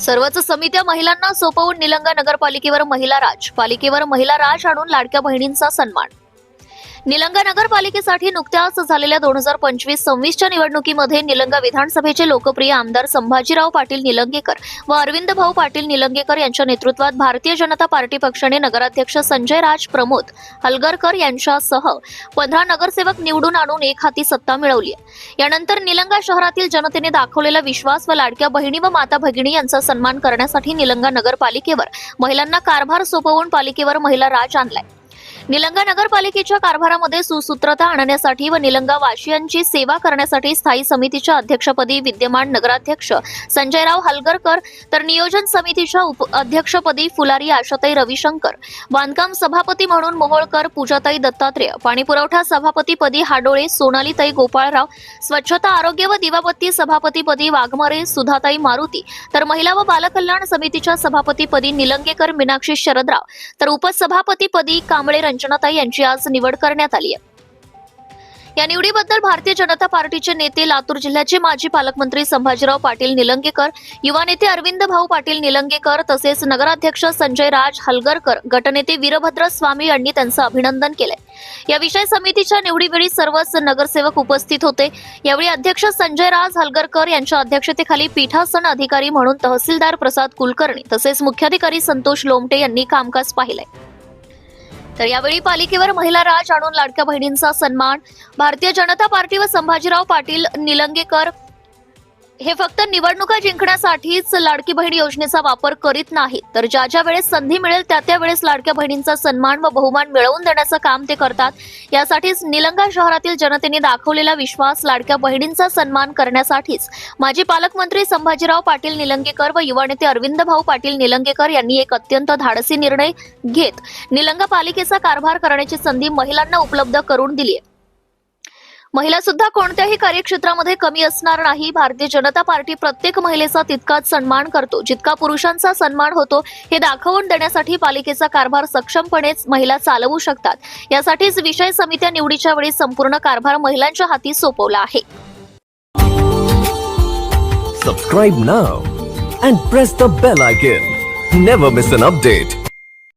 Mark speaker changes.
Speaker 1: सर्वच समित्या महिलांना सोपवून निलंगा नगरपालिकेवर महिला राज. पालिकेवर महिला राज आणून लाडक्या बहिणींचा सन्मान. निलंगा नगरपालिकेसाठी नुकत्याच झालेल्या दोन हजार पंचवीस सव्वीसच्या निवडणुकीमध्ये निलंगा विधानसभेचे लोकप्रिय आमदार संभाजीराव पाटील निलंगेकर व अरविंद भाऊ पाटील निलंगेकर यांच्या नेतृत्वात भारतीय जनता पार्टी पक्षाने नगराध्यक्ष संजय राज प्रमोद हलगरकर यांच्यासह पंधरा नगरसेवक निवडून आणून एक हाती सत्ता मिळवली आहे. यानंतर निलंगा शहरातील जनतेने दाखवलेला विश्वास व लाडक्या बहिणी व माता भगिनी यांचा सन्मान करण्यासाठी निलंगा नगरपालिकेवर महिलांना कारभार सोपवून पालिकेवर महिला राज आणलाय निलंगा नगरपालिकेच्या कारभारामध्ये सुसूत्रता आणण्यासाठी व निलंगा वासियांची सेवा करण्यासाठी स्थायी समितीच्या अध्यक्षपदी विद्यमान नगराध्यक्ष संजयराव हलगरकर तर नियोजन समितीच्या उप अध्यक्षपदी फुलारी आशाताई रविशंकर बांधकाम सभापती म्हणून मोहोळकर पूजाताई दत्तात्रेय पाणीपुरवठा सभापतीपदी हाडोळे सोनालीताई गोपाळराव स्वच्छता आरोग्य व दिवाबत्ती सभापतीपदी वाघमारे सुधाताई मारुती तर महिला व बालकल्याण समितीच्या सभापतीपदी निलंगेकर मीनाक्षी शरदराव तर उपसभापतीपदी कांबळे रंजनाताई यांची आज निवड करण्यात आली आहे. या निवडीबद्दल भारतीय जनता पार्टीचे नेते लातूर जिल्ह्याचे माजी पालकमंत्री संभाजीराव पाटील निलंगेकर युवा नेते अरविंद भाऊ पाटील निलंगेकर तसेच नगराध्यक्ष संजय राज हलगरकर गटनेते वीरभद्र स्वामी यांनी त्यांचं अभिनंदन केलंय. या विषय समितीच्या निवडीवेळी सर्वच नगरसेवक उपस्थित होते. यावेळी अध्यक्ष संजय राज हलगरकर यांच्या अध्यक्षतेखाली पीठासन अधिकारी म्हणून तहसीलदार प्रसाद कुलकर्णी तसेच मुख्याधिकारी संतोष लोमटे यांनी कामकाज पाहिलंय. तर यावेळी पालिकेवर महिला राज आणून लाडक्या बहिणींचा सन्मान. भारतीय जनता पार्टी व संभाजीराव पाटील निलंगेकर हे फक्त निवडणुका जिंकण्यासाठीच लाडकी बहीण योजनेचा वापर करीत नाहीत तर ज्या ज्या वेळेस संधी मिळेल त्या त्या वेळेस लाडक्या बहिणींचा सन्मान व बहुमान मिळवून देण्याचं काम ते करतात. यासाठीच निलंगा शहरातील जनतेने दाखवलेला विश्वास लाडक्या बहिणींचा सन्मान करण्यासाठीच. माजी पालकमंत्री संभाजीराव पाटील निलंगेकर व युवा नेते अरविंद भाऊ पाटील निलंगेकर यांनी एक अत्यंत धाडसी निर्णय घेत निलंगा पालिकेचा कारभार करण्याची संधी महिलांना उपलब्ध करून दिली आहे महिला सुद्धा कोणत्याही कार्यक्षेत्रामध्ये कमी असणार नाही. भारतीय जनता पार्टी प्रत्येक महिलेचा तितकाच सन्मान करतो. जितका पुरुषांचा सन्मान होतो हे दाखवून देण्यासाठी पालिकेचा कारभार सक्षमपणेच महिला चालवू शकतात. यासाठीच विषय समित्या निवडीच्या वेळी संपूर्ण कारभार महिलांच्या हाती सोपवला आहे.
Speaker 2: Subscribe now and press the bell icon never miss an update